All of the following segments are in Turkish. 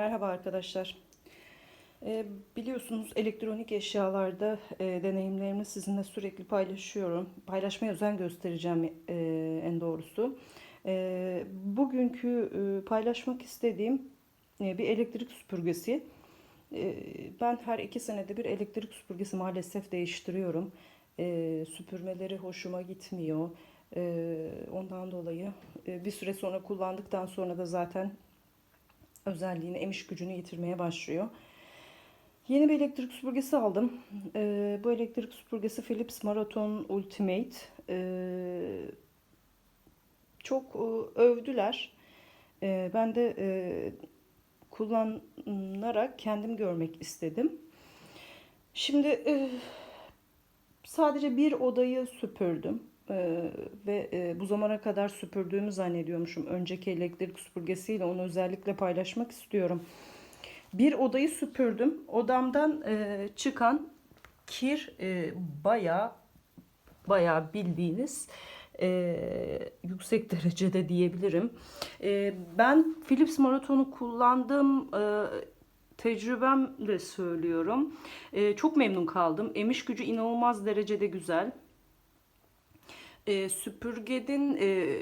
Merhaba arkadaşlar. Ee, biliyorsunuz elektronik eşyalarda e, deneyimlerimi sizinle sürekli paylaşıyorum. Paylaşmaya özen göstereceğim e, en doğrusu. E, bugünkü e, paylaşmak istediğim e, bir elektrik süpürgesi. E, ben her iki senede bir elektrik süpürgesi maalesef değiştiriyorum. E, süpürmeleri hoşuma gitmiyor. E, ondan dolayı e, bir süre sonra kullandıktan sonra da zaten özelliğini, emiş gücünü yitirmeye başlıyor. Yeni bir elektrik süpürgesi aldım. Ee, bu elektrik süpürgesi Philips Marathon Ultimate. Ee, çok e, övdüler. Ee, ben de e, kullanarak kendim görmek istedim. Şimdi e, sadece bir odayı süpürdüm. Ee, ve e, bu zamana kadar süpürdüğümü zannediyormuşum. Önceki elektrik süpürgesiyle onu özellikle paylaşmak istiyorum. Bir odayı süpürdüm. Odamdan e, çıkan kir e, bayağı bayağı bildiğiniz e, yüksek derecede diyebilirim. E, ben Philips Marathon'u kullandım. E, tecrübemle söylüyorum. E, çok memnun kaldım. Emiş gücü inanılmaz derecede güzel e, süpürgenin e,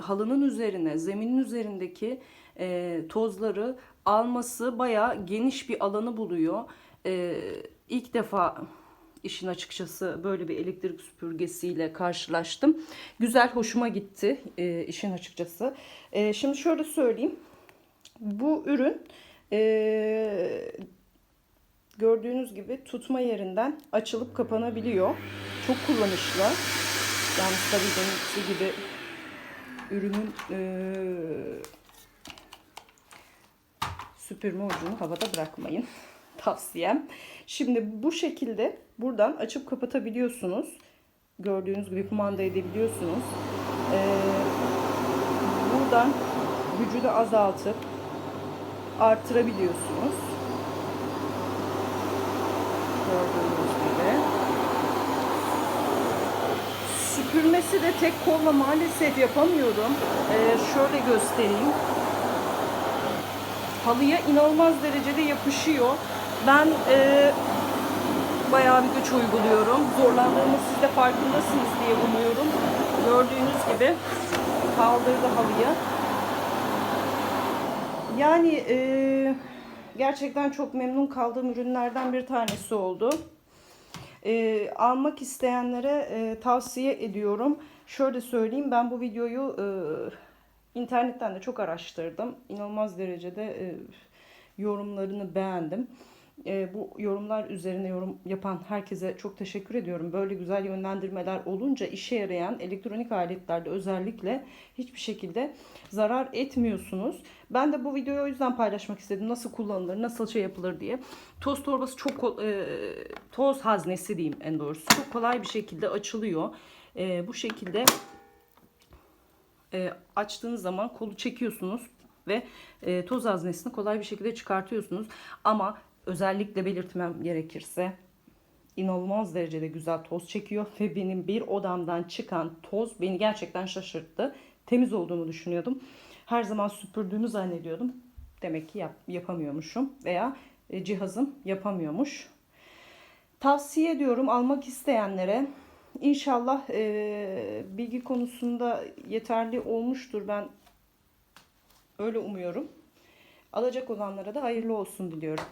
halının üzerine, zeminin üzerindeki e, tozları alması bayağı geniş bir alanı buluyor. E, ilk defa işin açıkçası böyle bir elektrik süpürgesiyle karşılaştım. Güzel, hoşuma gitti e, işin açıkçası. E, şimdi şöyle söyleyeyim. Bu ürün e, gördüğünüz gibi tutma yerinden açılıp kapanabiliyor. Çok kullanışlı. Yalnız tabii benimkisi gibi ürünün e, süpürme ucunu havada bırakmayın. Tavsiyem. Şimdi bu şekilde buradan açıp kapatabiliyorsunuz. Gördüğünüz gibi kumanda edebiliyorsunuz. Ee, buradan gücü de azaltıp artırabiliyorsunuz. Gördüğünüz gibi. Süpürmesi de tek kolla maalesef yapamıyorum. Ee, şöyle göstereyim. Halıya inanılmaz derecede yapışıyor. Ben e, bayağı bir güç uyguluyorum. Zorlandığımı siz de farkındasınız diye umuyorum. Gördüğünüz gibi kaldırdı halıyı. Yani e, gerçekten çok memnun kaldığım ürünlerden bir tanesi oldu. E, almak isteyenlere e, tavsiye ediyorum. Şöyle söyleyeyim ben bu videoyu e, internetten de çok araştırdım. İnanılmaz derecede e, yorumlarını beğendim. E, bu yorumlar üzerine yorum yapan herkese çok teşekkür ediyorum. Böyle güzel yönlendirmeler olunca işe yarayan elektronik aletlerde özellikle hiçbir şekilde zarar etmiyorsunuz. Ben de bu videoyu o yüzden paylaşmak istedim. Nasıl kullanılır, nasıl şey yapılır diye. Toz torbası çok e, toz haznesi diyeyim en doğrusu. Çok kolay bir şekilde açılıyor. E, bu şekilde e, açtığınız zaman kolu çekiyorsunuz ve e, toz haznesini kolay bir şekilde çıkartıyorsunuz. Ama özellikle belirtmem gerekirse inanılmaz derecede güzel toz çekiyor ve benim bir odamdan çıkan toz beni gerçekten şaşırttı. Temiz olduğunu düşünüyordum. Her zaman süpürdüğümü zannediyordum. Demek ki yap, yapamıyormuşum veya e, cihazım yapamıyormuş. Tavsiye ediyorum almak isteyenlere. İnşallah e, bilgi konusunda yeterli olmuştur. Ben öyle umuyorum. Alacak olanlara da hayırlı olsun diliyorum.